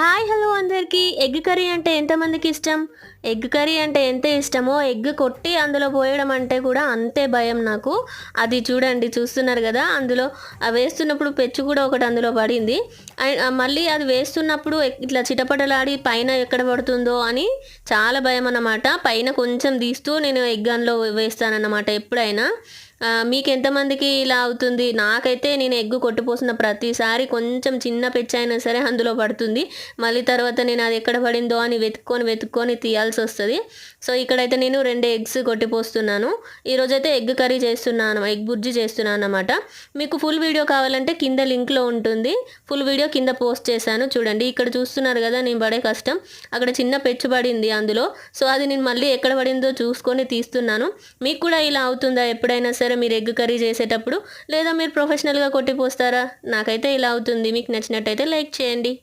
Hi hello అందరికీ. Egg curry అంటే ఎంతమందికి ఇష్టం? ఎగ్ కర్రీ అంటే ఎంత ఇష్టమో ఎగ్ కొట్టి అందులో పోయడం అంటే కూడా అంతే భయం నాకు. అది చూడండి చూస్తున్నారు కదా అందులో వేస్తున్నప్పుడు పెచ్చు కూడా ఒకటి అందులో పడింది. అండ్ మళ్ళీ అది వేస్తున్నప్పుడు ఇట్లా చిటపటలాడి పైన ఎక్కడ పడుతుందో అని చాలా భయం అన్నమాట. పైన కొంచెం తీస్తూ నేను ఎగ్ అందులో వేస్తానన్నమాట ఎప్పుడైనా. మీకు ఎంతమందికి ఇలా అవుతుంది? నాకైతే నేను ఎగ్గు కొట్టుపోసిన ప్రతిసారి కొంచెం చిన్న పెచ్చైనా అయినా సరే అందులో పడుతుంది. మళ్ళీ తర్వాత నేను అది ఎక్కడ పడిందో అని వెతుక్కొని వెతుక్కొని తీయాల్సి వస్తుంది సో ఇక్కడైతే నేను రెండు ఎగ్స్ కొట్టిపోస్తున్నాను. ఈరోజైతే ఎగ్ కర్రీ చేస్తున్నాను ఎగ్ బుర్జీ చేస్తున్నాను అన్నమాట మీకు ఫుల్ వీడియో కావాలంటే కింద లింక్లో ఉంటుంది. ఫుల్ వీడియో కింద పోస్ట్ చేశాను చూడండి. ఇక్కడ చూస్తున్నారు కదా నేను పడే కష్టం. అక్కడ చిన్న పెచ్చు పడింది అందులో. సో అది నేను మళ్ళీ ఎక్కడ పడిందో చూసుకొని తీస్తున్నాను. మీకు కూడా ఇలా అవుతుందా ఎప్పుడైనా సరే? మీరు ఎగ్ కర్రీ చేసేటప్పుడు లేదా మీరు ప్రొఫెషనల్గా కొట్టిపోస్తారా నాకైతే ఇలా అవుతుంది. మీకు నచ్చినట్టయితే లైక్ చేయండి.